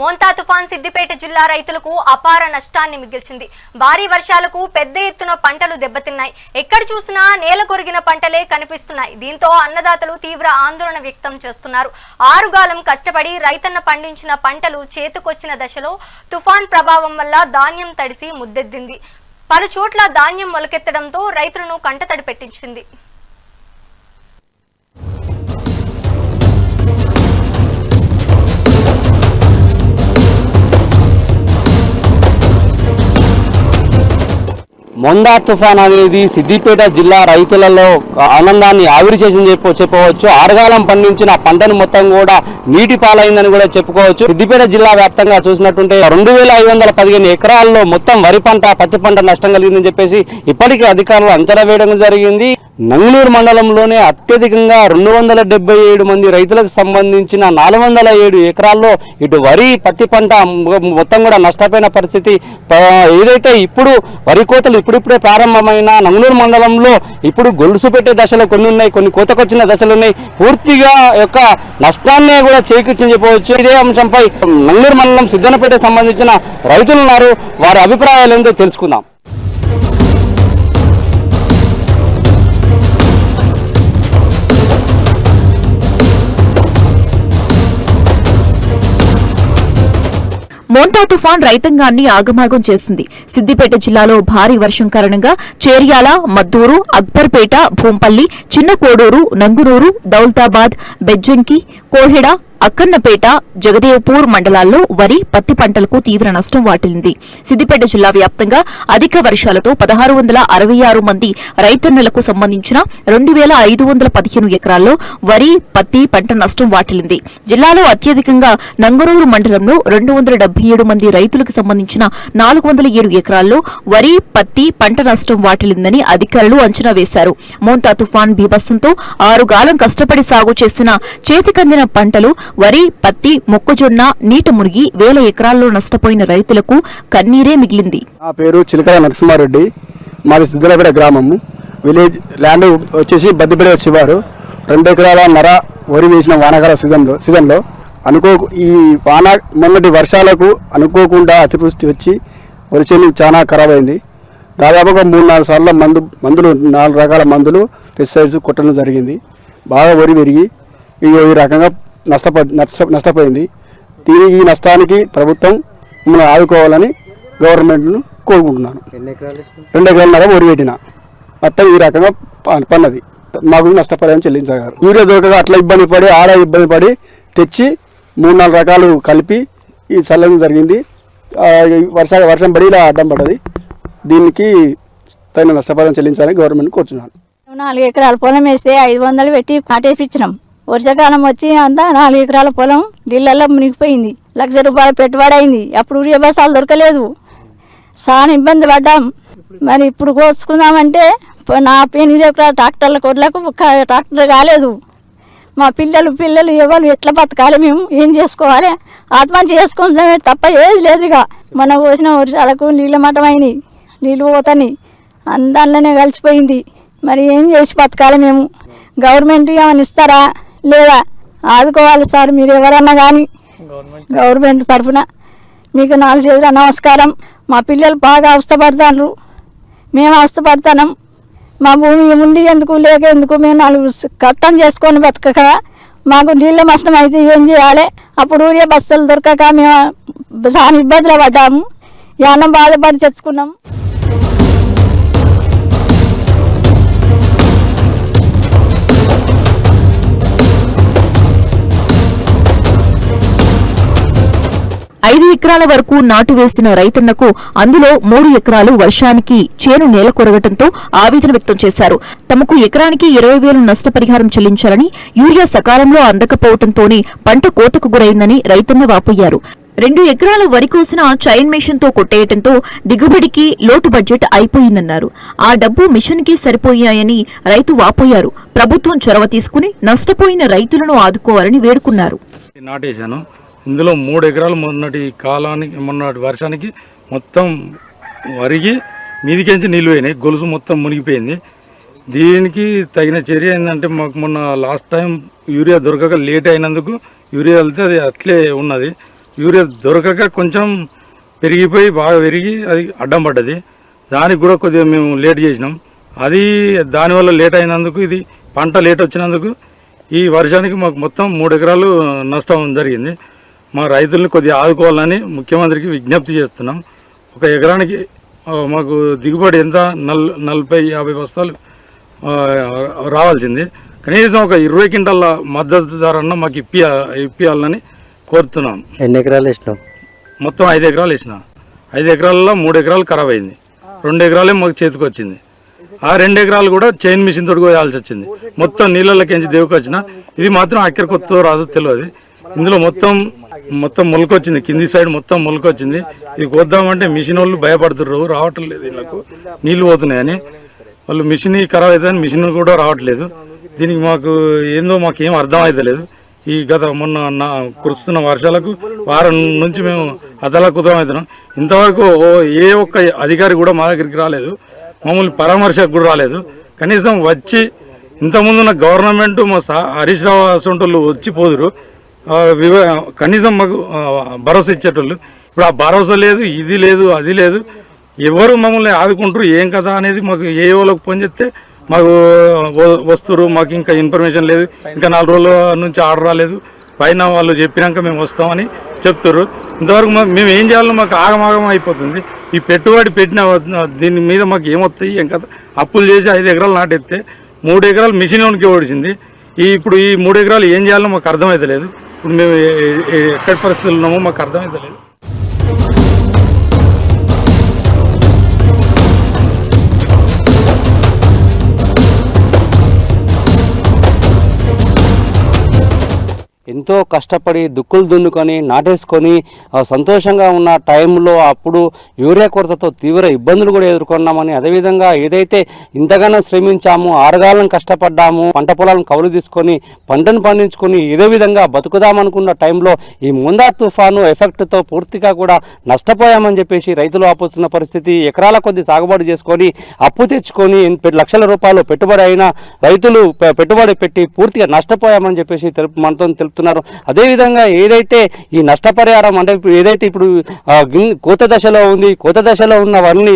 మోంతా తుఫాన్ సిద్దిపేట జిల్లా రైతులకు అపార నష్టాన్ని మిగిల్చింది. భారీ వర్షాలకు పెద్ద ఎత్తున పంటలు దెబ్బతిన్నాయి. ఎక్కడ చూసినా నేల కొరిగిన పంటలే కనిపిస్తున్నాయి. దీంతో అన్నదాతలు తీవ్ర ఆందోళన వ్యక్తం చేస్తున్నారు. ఆరుగాలం కష్టపడి రైతన్న పండించిన పంటలు చేతికొచ్చిన దశలో తుఫాన్ ప్రభావం వల్ల ధాన్యం తడిసి ముద్దెద్దింది. పలు చోట్ల ధాన్యం మొలకెత్తడంతో రైతులను కంటతడి పెట్టించింది. మొండా తుఫాన్ అనేది సిద్దిపేట జిల్లా రైతులలో ఆనందాన్ని ఆవిరి చేసింది చెప్ప చెప్పవచ్చు. ఆరుగాలం పండించిన పంటను మొత్తం కూడా నీటి పాలైందని కూడా చెప్పుకోవచ్చు. సిద్దిపేట జిల్లా వ్యాప్తంగా చూసినట్టుంటే రెండు వేల ఐదు వందల పదిహేను ఎకరాల్లో మొత్తం వరి పంట పత్తి పంట నష్టం కలిగిందని చెప్పేసి ఇప్పటికే అధికారులు అంచనా వేయడం జరిగింది. నంగులూరు మండలంలోనే అత్యధికంగా రెండు వందల డెబ్బై ఏడు మంది రైతులకు సంబంధించిన నాలుగు వందల ఏడు ఎకరాల్లో ఇటు వరి పత్తి పంట మొత్తం కూడా నష్టపోయిన పరిస్థితి. ఏదైతే ఇప్పుడు వరి కోతలు ఇప్పుడిప్పుడే ప్రారంభమైన నంగులూరు మండలంలో ఇప్పుడు గొలుసు పెట్టే దశలో కొన్ని ఉన్నాయి కొన్ని కోతకొచ్చిన దశలు ఉన్నాయి. పూర్తిగా యొక్క నష్టాన్నే కూడా చేకూర్చని చెప్పవచ్చు. ఇదే అంశంపై నంగులూరు మండలం సిద్ధనపేట సంబంధించిన రైతులు ఉన్నారు వారి అభిప్రాయాలు ఏందో తెలుసుకుందాం. మోంతా తుఫాన్ రైతాంగాన్ని ఆగమాగం చేసింది. సిద్దిపేట జిల్లాలో భారీ వర్షం కారణంగా చేర్యాల మద్దూరు అక్బర్పేట భూంపల్లి చిన్న కోడూరు నంగునూరు దౌల్తాబాద్ బెజ్జంకి కోహెడ అక్కన్నపేట జగదేవ్పూర్ మండలాల్లో వరి పత్తి పంటలకు తీవ్ర నష్టం వాటిల్లింది. సిద్దిపేట జిల్లా వ్యాప్తంగా అధిక వర్షాలతో పదహారు వందల అరవై ఆరు మంది రైతన్నలకు సంబంధించిన రెండు వేల ఐదు వందల పదిహేను ఎకరాల్లో వరి పత్తి పంట నష్టం వాటిల్లింది. జిల్లాలో అత్యధికంగా నంగరూరు మండలంలో రెండు వందల డెబ్బై ఏడు మంది రైతులకు సంబంధించిన నాలుగు వందల ఏడు ఎకరాల్లో వరి పత్తి పంట నష్టం వాటిల్లిందని అధికారులు అంచనా వేశారు. మోంటా తుఫాన్ బీభత్సంతో ఆరుగాలం కష్టపడి సాగు చేసిన చేతికందిన పంటలు వరి పత్తి మొక్కజొన్న నీట మునిగి వేల ఎకరాల్లో నష్టపోయిన రైతులకు కన్నీరే మిగిలింది. నా పేరు చిలకల నరసింహారెడ్డి. మాది సిద్ధలపేట గ్రామము. విలేజ్ ల్యాండ్ వచ్చేసి బద్దిపేట శివారు. రెండు ఎకరాల నర వరి వేసిన వానాకాల సీజన్లో సీజన్లో అనుకో ఈ వాన మొన్నటి వర్షాలకు అనుకోకుండా అతివృష్టి వచ్చి వరి చేను చాలా ఖరాబ్ అయింది. దాదాపుగా మూడు నాలుగు సార్లు మందు మందులు నాలుగు రకాల మందులు పెస్టిసైడ్స్ కొట్టడం జరిగింది. బాగా వరి పెరిగి ఈ ఈ రకంగా నష్టప నష్ట నష్టపోయింది. ఈ నష్టానికి ప్రభుత్వం మమ్మల్ని ఆదుకోవాలని గవర్నమెంట్ను కోరుకుంటున్నాను. రెండు ఎకరాలన్నర వరి పెట్టిన మొత్తం ఈ రకంగా ప- పన్నది. మాకు నష్టపరిహారం చెల్లించగలరు. యూరియా దొరకక అట్లా ఇబ్బంది పడి ఆడ ఇబ్బంది పడి తెచ్చి మూడు నాలుగు రకాలు కలిపి ఈ చల్లడం జరిగింది. వర్ష వర్షం పడి ఇలా అడ్డం పడ్డది. దీనికి తగిన నష్టపరిహారం చెల్లించాలని గవర్నమెంట్ కోరుతున్నాను నాలుగు ఎకరాల పొలం వేస్తే ఐదు వందలు పెట్టి కాటేపించినాం వర్షాకాలం వచ్చి అంతా నాలుగు ఎకరాల పొలం నీళ్ళల్లో మునిగిపోయింది. లక్ష రూపాయలు పెట్టుబడి అయింది అప్పుడు ఉరియా బసాలు దొరకలేదు. చాలా ఇబ్బంది పడ్డాం. మరి ఇప్పుడు కోసుకుందామంటే నా ఎనిమిది ఎకరాల ట్రాక్టర్ల కొడ్లకు ట్రాక్టర్ కాలేదు. మా పిల్లలు పిల్లలు ఎవరు ఎట్లా బతకాలి మేము? ఏం చేసుకోవాలి? ఆత్మహత్య చేసుకుంటామే తప్ప ఏది లేదు ఇక. మన పోసిన వర్షాలకు నీళ్ళ మఠమైనవి నీళ్ళు పోతాయి అందాల్లోనే కలిసిపోయింది. మరి ఏం చేసి బతకాలి మేము? గవర్నమెంట్ ఏమైనా ఇస్తారా? లేదా ఆదుకోవాలి సార్ మీరు ఎవరన్నా కానీ గవర్నమెంట్ తరఫున. మీకు నాలుగు చేతుల నమస్కారం. మా పిల్లలు బాగా అవస్థపడతారు. మేము అవస్థపడతాం మా భూమి ఉండి ఎందుకు లేక ఎందుకు మేము నాలుగు కట్టం చేసుకొని బతకక మాకు నీళ్ళ నష్టం అయితే ఏం చేయాలి? అప్పుడు ఊరియా బస్సులు దొరకక మేము చాలా ఇబ్బందులు పడ్డాము. ఏమన్నా బాధపడి తెచ్చుకున్నాం. ఐదు ఎకరాల వరకు నాటు వేసిన రైతన్నకు అందులో మూడు ఎకరాలు వర్షానికి చేను నేల కొరగటంతో ఆవేదన వ్యక్తం చేశారు. తమకు ఎకరానికి ఇరవై వేలు నష్టపరిహారం చెల్లించాలని యూరియా సకాలంలో అందకపోవడంతోనే పంట కోతకు గురైందని రైతన్న వాపోయారు. రెండు ఎకరాలు వరి కోసిన చైన్ మిషన్తో కొట్టేయటంతో దిగుబడికి లోటు బడ్జెట్ అయిపోయిందన్నారు. ఆ డబ్బు మిషన్కి సరిపోయాయని రైతు వాపోయారు. ప్రభుత్వం చొరవ తీసుకుని నష్టపోయిన రైతులను ఆదుకోవాలని వేడుకున్నారు. నాటేశాను. ఇందులో మూడు ఎకరాలు మొన్నటి కాలానికి మొన్నటి వర్షానికి మొత్తం వరిగి మీదికించి నీళ్ళు పోయినాయి. గొలుసు మొత్తం మునిగిపోయింది. దీనికి తగిన చర్య ఏంటంటే మాకు మొన్న లాస్ట్ టైం యూరియా దొరకక లేట్ అయినందుకు యూరియా వెళ్తే అది అట్లే ఉన్నది. యూరియా దొరకక కొంచెం పెరిగిపోయి బాగా పెరిగి అది అడ్డం పడ్డది. దానికి కూడా కొద్దిగా మేము లేట్ చేసినాం. అది దానివల్ల లేట్ అయినందుకు ఇది పంట లేట్ వచ్చినందుకు ఈ వర్షానికి మాకు మొత్తం మూడు ఎకరాలు నష్టం జరిగింది. మా రైతుల్ని కొద్దిగా ఆదుకోవాలని ముఖ్యమంత్రికి విజ్ఞప్తి చేస్తున్నాం. ఒక ఎకరానికి మాకు దిగుబడి ఎంత? నల్ నలభై యాభై బస్తాలు రావాల్సింది. కనీసం ఒక ఇరవై క్వింటాల మద్దతు ధర అన్న మాకు ఇప్పి ఇప్పియాలని కోరుతున్నాం. ఎన్ని ఎకరాలు ఇష్టం మొత్తం ఐదు ఎకరాలు వేసిన. ఐదు ఎకరాలలో మూడు ఎకరాలు ఖరాబ్ అయింది. రెండు ఎకరాలే మాకు చేతికి వచ్చింది. ఆ రెండు ఎకరాలు కూడా చైన్ మిషన్ తోటి కోయాల్సి వచ్చింది. మొత్తం నీళ్ళకెంచి దేవుకు వచ్చిన ఇది మాత్రం అక్కడికి వస్తుందో రాదో తెలియదు. ఇందులో మొత్తం మొత్తం మొలకొచ్చింది. కింది సైడ్ మొత్తం మొలకొచ్చింది. ఇది కోద్దామంటే మిషన్ వాళ్ళు భయపడుతుర్రు. రావటం లేదు వీళ్ళకు నీళ్ళు పోతున్నాయని. వాళ్ళు మిషన్ ఖరాబ్ అవుతుందని మిషన్ కూడా రావట్లేదు. దీనికి మాకు ఏందో మాకు ఏం అర్థం అవుతలేదు ఈ గత మొన్న నా కురుస్తున్న వర్షాలకు వారం నుంచి మేము అదలా కుదరమవుతున్నాం ఇంతవరకు ఓ ఏ ఒక్క అధికారి కూడా మా దగ్గరికి రాలేదు. మమ్మల్ని పరామర్శకు కూడా రాలేదు. కనీసం వచ్చి ఇంతకుముందున్న గవర్నమెంట్ మా సా హరీష్ రావు అసొంటోళ్ళు వచ్చి పోదురు. కనీసం మాకు భరోసా ఇచ్చేటోళ్ళు. ఇప్పుడు ఆ భరోసా లేదు ఇది లేదు అది లేదు. ఎవరు మమ్మల్ని ఆదుకుంటారు ఏం కదా అనేది మాకు ఏ వాళ్ళకి ఫోన్ చేస్తే మాకు వ- వస్తురు మాకు ఇంకా ఇన్ఫర్మేషన్ లేదు. ఇంకా నాలుగు రోజుల నుంచి ఆర్డర్ రాలేదు. పైన వాళ్ళు చెప్పినాక మేము వస్తామని చెప్తారు ఇంతవరకు మేము ఏం చేయాలో మాకు ఆగమాగం అయిపోతుంది. ఈ పెట్టుబడి పెట్టిన దీని మీద మాకు ఏమొస్తాయి ఏం కదా అప్పులు చేసి ఐదు ఎకరాలు నాటెత్తే మూడు ఎకరాలు మిషన్ ఓనికి ఓడిచింది ఈ ఇప్పుడు ఈ మూడు ఎకరాలు ఏం చేయాలో మాకు అర్థమైతలేదు. ఇప్పుడు మేము ఎక్కడి పరిస్థితులు ఉన్నామో మాకు అర్థమైతలేదు. ఎంతో కష్టపడి దుక్కులు దున్నుకొని నాటేసుకొని సంతోషంగా ఉన్న టైంలో అప్పుడు యూరియా కొరతతో తీవ్ర ఇబ్బందులు కూడా ఎదుర్కొన్నామని అదేవిధంగా ఏదైతే ఇంతగానో శ్రమించాము ఆరుగాలం కష్టపడ్డాము పంట పొలాలను కౌలు తీసుకొని పంటను పండించుకొని ఏదో విధంగా బతుకుదామనుకున్న టైంలో ఈ ముందా తుఫాను ఎఫెక్ట్తో పూర్తిగా కూడా నష్టపోయామని చెప్పేసి రైతులు ఆపుతున్న పరిస్థితి ఎకరాల కొద్ది సాగుబడి చేసుకొని అప్పు తెచ్చుకొని లక్షల రూపాయలు పెట్టుబడి అయినా రైతులు పెట్టుబడి పెట్టి పూర్తిగా నష్టపోయామని చెప్పేసి తెలుపు మనతో తెలుపుతున్నారు. అదేవిధంగా ఏదైతే ఈ నష్టపరిహారం అంటే ఏదైతే ఇప్పుడు కోత దశలో ఉంది కోత దశలో ఉన్న వారిని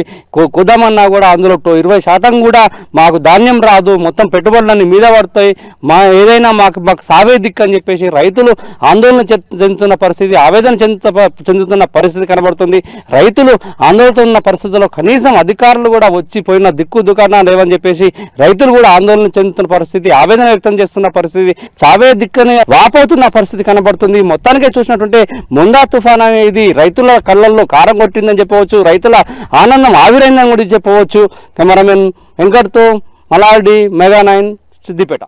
కుదామన్నా కూడా అందులో ఇరవై శాతం కూడా మాకు ధాన్యం రాదు మొత్తం పెట్టుబడులన్నీ మీద పడతాయి. మా ఏదైనా మాకు మాకు సావే దిక్కు అని చెప్పేసి రైతులు ఆందోళన చెందుతున్న పరిస్థితి ఆవేదన చెందుత చెందుతున్న పరిస్థితి కనబడుతుంది. రైతులు ఆందోళన ఉన్న పరిస్థితుల్లో కనీసం అధికారులు కూడా వచ్చి పోయిన దిక్కు దుకాణాలు లేవని చెప్పేసి రైతులు కూడా ఆందోళన చెందుతున్న పరిస్థితి ఆవేదన వ్యక్తం చేస్తున్న పరిస్థితి చావే దిక్కుని వాపోతున్న పరిస్థితి కనబడుతుంది. మొత్తానికే చూసినట్టుంటే ముందా తుఫాన్ అనేది రైతుల కళ్ళల్లో కారం కొట్టిందని చెప్పవచ్చు రైతుల ఆనందం ఆవిరైందని కూడా చెప్పవచ్చు. కెమెరామెన్ వెంకట్తో మలాడి మెగా నైన్ సిద్దిపేట.